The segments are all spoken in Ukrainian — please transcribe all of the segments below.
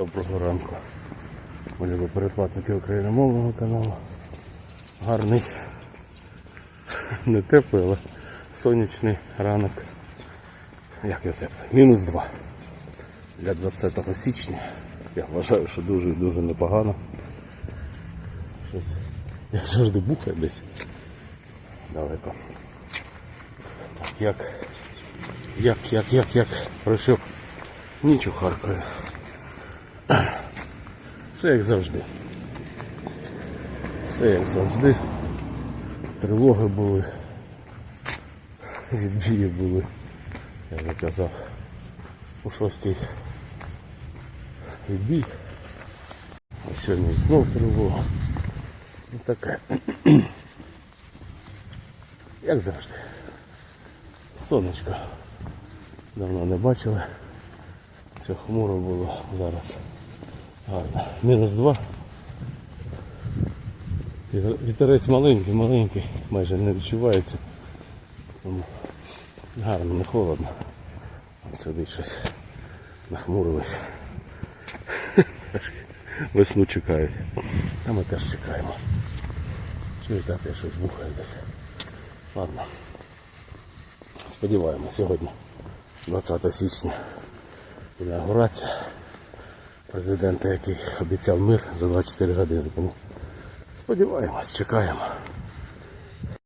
Доброго ранку. Ми любі передплатники україномовного каналу. Гарний, не теплий, але сонячний ранок. Як його теплий? Мінус 2. Для 20 січня. Я вважаю, що дуже і дуже непогано. Щось, як завжди, бухає десь далеко. Так, як, як, як, як, як пройшов ніч у Харкові. Все як завжди. Все як завжди. Тривоги були. Відбії були, я вже казав. У шостій відбій. А сьогодні знов тривога. Ну таке. Як завжди. Сонечко. Давно не бачили. Все хмуро було зараз. Гарно. Мінус два. Вітерець маленький, маленький, майже не відчувається. Тому гарно, не холодно. Сюди щось нахмурилось. Весну чекають. А ми теж чекаємо. Чи так я щось бухаю десь. Ладно. Сподіваємося, сьогодні 20 січня. Інаугурація президента, який обіцяв мир за 24 години. Тому сподіваємось, чекаємо.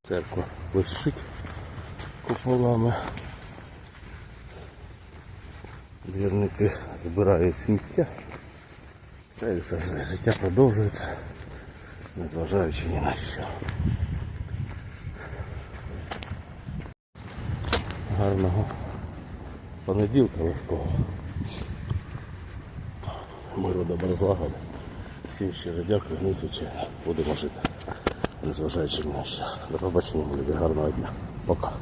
Церква блищить куполами. Двірники збирають сміття. Все як завжди. Життя продовжується, незважаючи ні на що. Гарного понеділка легкого. Миру добра злагоди. Всім щиро дякую, незвичайно. Будемо жити. Незважаючи на що. До побачення, люди, гарного дня. Пока.